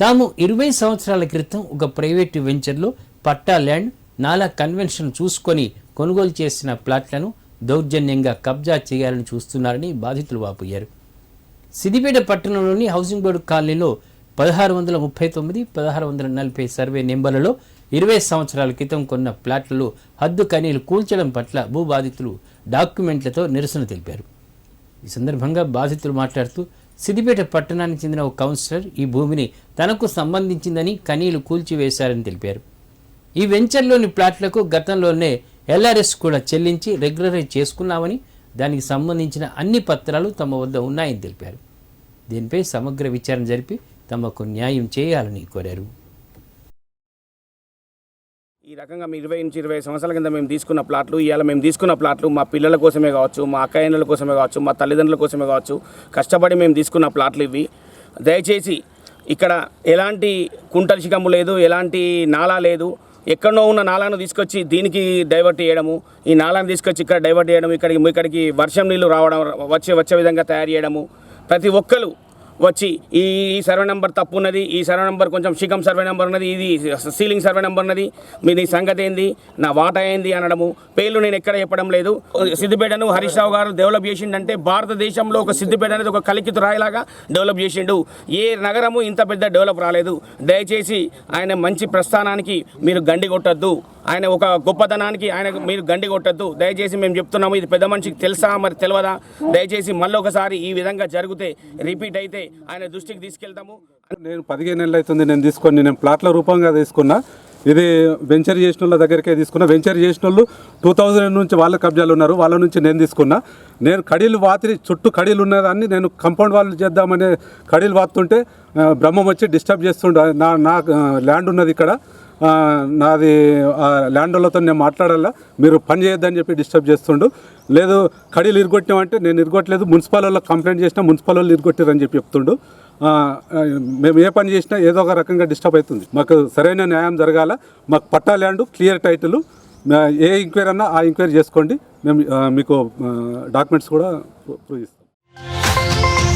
తాము ఇరవై సంవత్సరాల క్రితం ఒక ప్రైవేటు వెంచర్లో పట్టా ల్యాండ్ నాలా కన్వెన్షన్ చూసుకొని కొనుగోలు చేసిన ప్లాట్లను దౌర్జన్యంగా కబ్జా చేయాలని చూస్తున్నారని బాధితులు వాపోయారు. సిద్దిపేట పట్టణంలోని హౌసింగ్ బోర్డు కాలనీలో పదహారు వందల ముప్పై తొమ్మిది పదహారు వందల నలభై సర్వే నెంబర్లలో ఇరవై సంవత్సరాల క్రితం కొన్న ప్లాట్లలో హద్దు కనీలు కూల్చడం పట్ల భూ బాధితులు డాక్యుమెంట్లతో నిరసన తెలిపారు. ఈ సందర్భంగా బాధితులు మాట్లాడుతూ సిద్దిపేట పట్టణానికి చెందిన ఒక కౌన్సిలర్ ఈ భూమిని తనకు సంబంధించిందని కనీలు కూల్చివేశారని తెలిపారు. ఈ వెంచర్లోని ప్లాట్లకు గతంలోనే ఎల్ఆర్ఎస్ కూడా చెల్లించి రెగ్యులరైజ్ చేసుకున్నామని దానికి సంబంధించిన అన్ని పత్రాలు తమ వద్ద ఉన్నాయని తెలిపారు. దీనిపై సమగ్ర విచారణ జరిపి తమకు న్యాయం చేయాలని కోరారు. ఈ రకంగా మేము ఇరవై నుంచి ఇరవై సంవత్సరాల కింద మేము తీసుకున్న ప్లాట్లు ఇవాళ మేము తీసుకున్న ప్లాట్లు మా పిల్లల కోసమే కావచ్చు మా అక్కయ్యల కోసమే కావచ్చు మా తల్లిదండ్రుల కోసమే కావచ్చు కష్టపడి మేము తీసుకున్న ప్లాట్లు ఇవి. దయచేసి ఇక్కడ ఎలాంటి కుంటల శిఖము లేదు ఎలాంటి నాలా లేదు. ఎక్కడో ఉన్న నాలాను తీసుకొచ్చి దీనికి డైవర్ట్ చేయడము ఈ నాలాను తీసుకొచ్చి ఇక్కడ డైవర్ట్ చేయడం ఇక్కడికి ఇక్కడికి వర్షం నీళ్ళు రావడం వచ్చే వచ్చే విధంగా తయారు చేయడము ప్రతి ఒక్కరు వచ్చి ఈ ఈ సర్వే నెంబర్ తప్పు ఉన్నది ఈ సర్వే నెంబర్ కొంచెం శిఖం సర్వే నెంబర్ ఉన్నది ఇది సీలింగ్ సర్వే నెంబర్ ఉన్నది. మీ నీ సంగతి ఏంది? నా వాటా ఏంది అనడము. పేర్లు నేను ఎక్కడ చెప్పడం లేదు. సిద్దిపేటను హరీష్ రావు గారు డెవలప్ చేసిండంటే భారతదేశంలో ఒక సిద్దిపేట అనేది ఒక కలికితు రాయిలాగా డెవలప్ చేసిండు. ఏ నగరము ఇంత పెద్ద డెవలప్ రాలేదు. దయచేసి ఆయన మంచి ప్రస్థానానికి మీరు గండి కొట్టద్దు. ఆయన ఒక గొప్పతనానికి ఆయన మీరు గండి కొట్టద్దు. దయచేసి మేము చెప్తున్నాము ఇది పెద్ద మనిషికి తెలుసా మరి తెలియదా దయచేసి మళ్ళీ ఒకసారి ఈ విధంగా జరిగితే రిపీట్ అయితే ఆయన దృష్టికి తీసుకెళ్తాము నేను పదిహేను నెలలు అవుతుంది నేను తీసుకొని నేను ప్లాట్ల రూపంగా తీసుకున్నా. ఇది వెంచర్ చేసిన వాళ్ళ దగ్గరికే తీసుకున్నా. వెంచర్ చేసిన వాళ్ళు టూ థౌజండ్ నుంచి వాళ్ళ కబ్జాలు ఉన్నారు. వాళ్ళ నుంచి నేను తీసుకున్నా. నేను కడీలు వాతిరి చుట్టూ కడీలు ఉన్నదాన్ని నేను కంపౌండ్ వాళ్ళు చేద్దామనే కడీలు వాతుంటే బ్రహ్మం వచ్చి డిస్టర్బ్ చేస్తుండే. నా నా ల్యాండ్ ఉన్నది ఇక్కడ. నాది ఆ ల్యాండ్ వాళ్ళతో నేను మాట్లాడాలా మీరు పని చేయొద్దని చెప్పి డిస్టర్బ్ చేస్తుండు లేదు కడీలు ఇరుగొట్టినామంటే నేను ఇరగొట్టలేదు మున్సిపల్ వాళ్ళకి కంప్లైంట్ చేసినా మున్సిపల్ వాళ్ళు ఇరుగొట్టారని చెప్పి చెప్తుండు మేము ఏ పని చేసినా ఏదో ఒక రకంగా డిస్టర్బ్ అవుతుంది మాకు సరైన న్యాయం జరగాల మాకు పట్టా ల్యాండ్ క్లియర్ టైటిల్ ఏ ఎంక్వైరీ అన్నా ఆ ఎంక్వైరీ చేసుకోండి మేము మీకు డాక్యుమెంట్స్ కూడా ప్రూవ్ ఇస్తాం